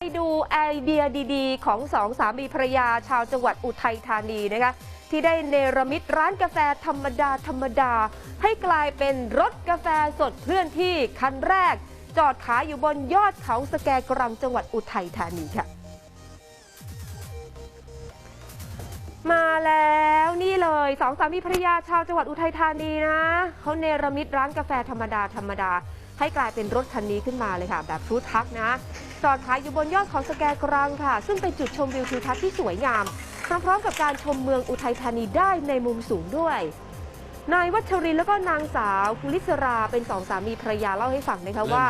ไปดูไอเดียดีๆ ของสองสามีภรรยาชาวจังหวัดอุทัยธานีนะคะที่ได้เนรมิตร้านกาแฟธรรมดาธรรมดา ให้กลายเป็นรถกาแฟสดเคลื่อนที่คันแรก จอดขายอยู่บนยอดเขาสแกกรังจังหวัดอุทัยธานีค่ะ มาแล้วนี่เลยสองสามีภรรยาชาวจังหวัดอุทัยธานีนะเขาเนรมิตร้านกาแฟธรรมดาธรรมดา ให้กลายเป็นรถคันนี้ขึ้นมาเลยค่ะ แบบฟู้ดทักนะ จอดขายอยู่บนยอดเขาสแกกรังค่ะ ซึ่งเป็นจุดชมวิวทิวทัศน์ที่สวยงามพร้อมๆกับการชมเมืองอุทัยธานีได้ในมุมสูงด้วยนายวัชรินทร์แล้วก็นางสาวคุลิศราเป็นสองสามีภรรยาเล่าให้ฟังนะคะว่า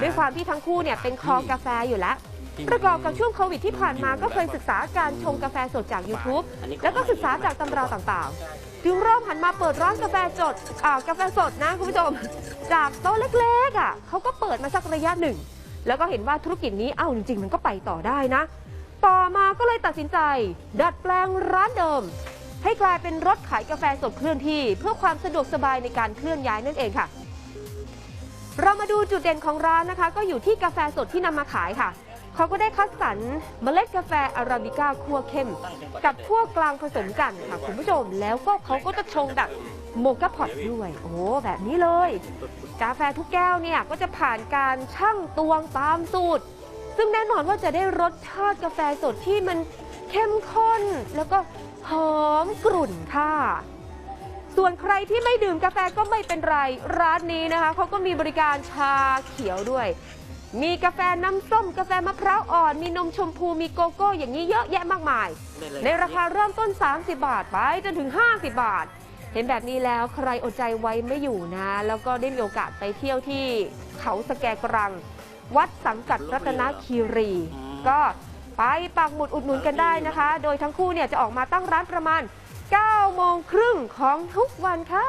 ด้วยความที่ทั้งคู่เนี่ยเป็นคอกาแฟอยู่แล้ว ประกอบกับช่วงโควิดที่ผ่านมาก็เคยศึกษาการชงกาแฟสดจาก YouTube แล้วก็ศึกษาจากตำราต่างๆ จึงเริ่มหันมาเปิดร้านกาแฟสดอ่ากาแฟสดนะคุณผู้ชม จากโต๊ะเล็กๆอะเขาก็เปิดมาสักระยะหนึ่ง แล้วก็เห็นว่าธุรกิจนี้เอ้าจริงๆ มันก็ไปต่อได้นะ ต่อมาก็เลยตัดสินใจ ดัดแปลงร้านเดิม ให้กลายเป็นรถขายกาแฟสดเคลื่อนที่ เพื่อความสะดวกสบายในการเคลื่อนย้ายนั่นเองค่ะ เรามาดูจุดเด่นของร้านนะคะ ก็อยู่ที่กาแฟสดที่นำมาขายค่ะ เขาก็ได้คัดสรรเมล็ดกาแฟอาราบิก้าคั่วเข้ม กับคั่วกลางผสมกันค่ะคุณผู้ชม แล้วก็เขาก็จะชงแบบโมกาพอตด้วย โอ้แบบนี้เลย กาแฟทุกแก้วเนี่ยก็จะผ่านการชั่งตวงตามสูตร ซึ่งแน่นอนว่าจะได้รสชาติกาแฟสดที่มันเข้มข้น แล้วก็หอมกรุ่นค่ะ ส่วนใครที่ไม่ดื่มกาแฟก็ไม่เป็นไร ร้านนี้นะคะเขาก็มีบริการชาเขียวด้วย มีกาแฟน้ำส้ม กาแฟมะพร้าวอ่อน มีนมชมพู มีโกโก้ อย่างนี้เยอะแยะมากมาย ในราคาเริ่มต้น 30 บาทไปจนถึง 50 บาท เห็นแบบนี้แล้วใครอดใจไว้ไม่อยู่นะ แล้วก็ได้มีโอกาสไปเที่ยวที่เขาสแกกรัง วัดสังกัดรัตนคีรี ก็ไปปักหมุดอุดหนุนกันได้นะคะ โดยทั้งคู่เนี่ยจะออกมาตั้งร้านประมาณ9โมงครึ่งของทุกวันค่ะ